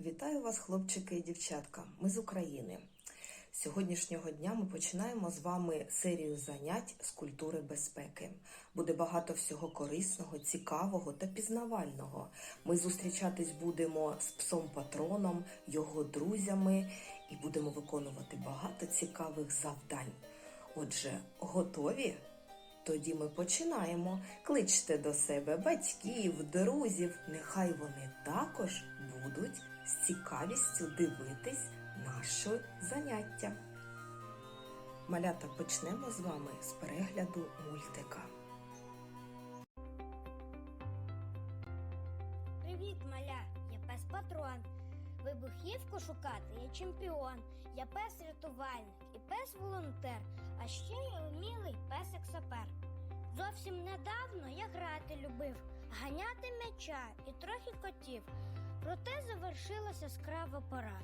Вітаю вас, хлопчики і дівчатка. Ми з України. З Сьогоднішнього дня ми починаємо з вами серію занять з культури безпеки. Буде багато всього корисного, цікавого та пізнавального. Ми зустрічатись будемо з псом патроном, його друзями і будемо виконувати багато цікавих завдань. Отже, готові? Тоді ми починаємо. Кличте до себе батьків, друзів. Нехай вони також будуть з цікавістю дивитись наше заняття. Малята, почнемо з вами з перегляду мультика. Привіт, маля! Я пес патрон. Вибухівку шукати я чемпіон. Я пес рятувальник і пес волонтер. А ще я вмілий песик сапер. Зовсім недавно я грати любив, ганяти м'яча і трохи котів. Проте завершилася яскрава пора.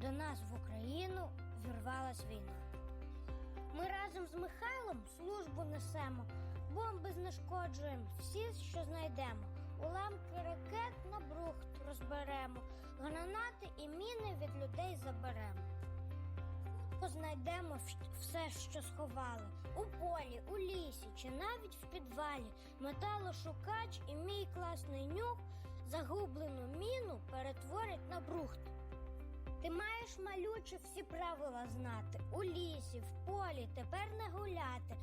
До нас в Україну вірвалась війна. Ми разом з Михайлом службу несемо, бомби знешкоджуємо, всі, що знайдемо. Уламки ракет на брухт розберемо, гранати і міни від людей заберемо. Познайдемо вш- все, що сховали у полі, у лісі чи навіть в підвалі. Металошукач і мій класний нюх загублену міну перетворять на брухт. Ти маєш малюче всі правила знати. У лісі, в полі тепер не гуляти.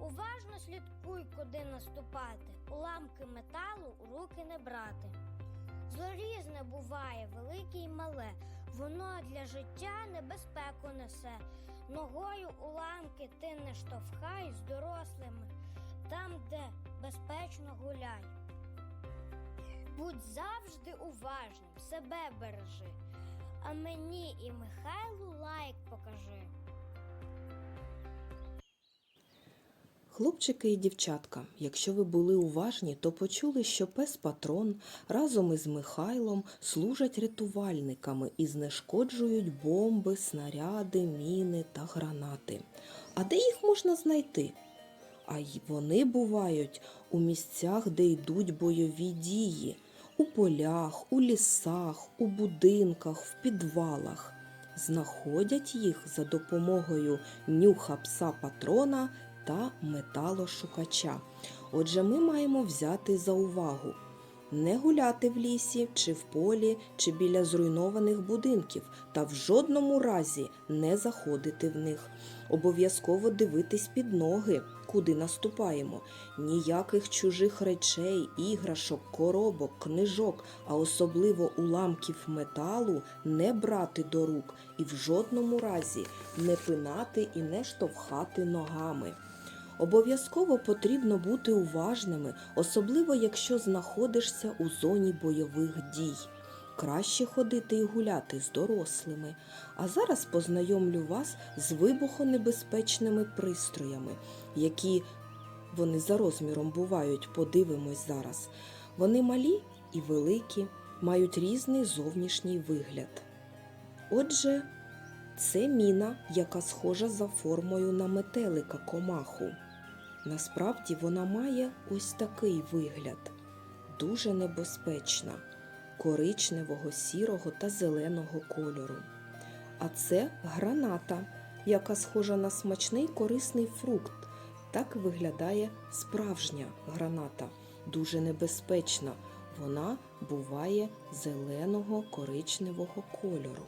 Уважно слідкуй, куди наступати. Уламки металу у руки не брати. Зло різне буває, велике й мале. Воно для життя небезпеку несе. Ногою уламки ти не штовхай з дорослими, там, де безпечно гуляй. Будь завжди уважним, себе бережи. А мені і Михайлу лайк покажи. Хлопчики і дівчатка, якщо ви були уважні, то почули, що пес патрон разом із Михайлом служать рятувальниками і знешкоджують бомби, снаряди, міни та гранати. А де їх можна знайти? А й вони бувають у місцях, де йдуть бойові дії, у полях, у лісах, у будинках, в підвалах. Знаходять їх за допомогою нюха пса патрона та металошукача. Отже, ми маємо взяти за увагу не гуляти в лісі чи в полі, чи біля зруйнованих будинків, та в жодному разі не заходити в них. Обов'язково дивитись під ноги, куди наступаємо. Ніяких чужих речей, іграшок, коробок, книжок, а особливо уламків металу не брати до рук і в жодному разі не пинати і не штовхати ногами. Обов'язково потрібно бути уважними, особливо якщо знаходишся у зоні бойових дій. Краще ходити і гуляти з дорослими. А зараз познайомлю вас з вибухонебезпечними пристроями, які вони за розміром бувають, подивимось зараз. Вони малі і великі, мають різний зовнішній вигляд. Отже, це міна, яка схожа за формою на метелика комаху. Насправді вона має ось такий вигляд, дуже небезпечна, коричневого, сірого та зеленого кольору. А це граната, яка схожа на смачний корисний фрукт. Так виглядає справжня граната, дуже небезпечна. Вона буває зеленого коричневого кольору.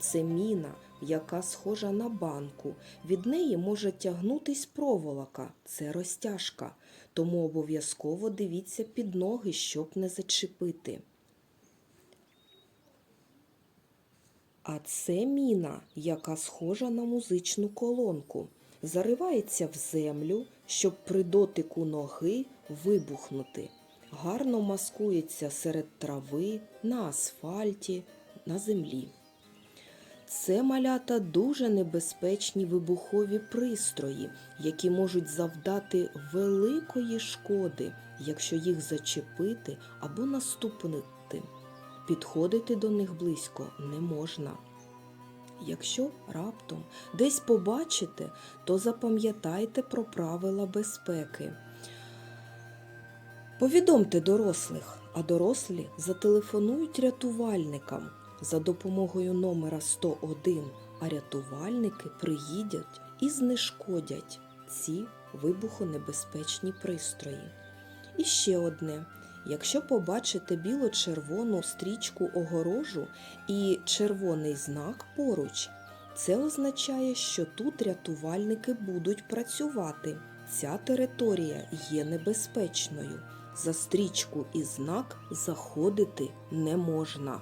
Це міна, яка схожа на банку. Від неї може тягнутись проволока, це розтяжка. Тому обов'язково дивіться під ноги, щоб не зачепити. А це міна, яка схожа на музичну колонку. Заривається в землю, щоб при дотику ноги вибухнути. Гарно маскується серед трави, на асфальті, на землі. Це малята дуже небезпечні вибухові пристрої, які можуть завдати великої шкоди, якщо їх зачепити або наступити. Підходити до них близько не можна. Якщо раптом десь побачите, то запам'ятайте про правила безпеки. Повідомте дорослих, а дорослі зателефонують рятувальникам. За допомогою номера 101 а рятувальники приїдять і знешкодять ці вибухонебезпечні пристрої. І ще одне. Якщо побачите біло-червону стрічку огорожу і червоний знак поруч, це означає, що тут рятувальники будуть працювати. Ця територія є небезпечною. За стрічку і знак заходити не можна.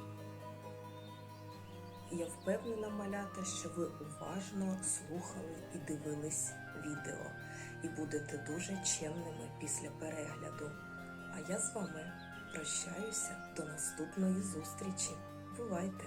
Я впевнена, малята, що ви уважно слухали і дивились відео і будете дуже чемними після перегляду. А я з вами прощаюся до наступної зустрічі. Бувайте!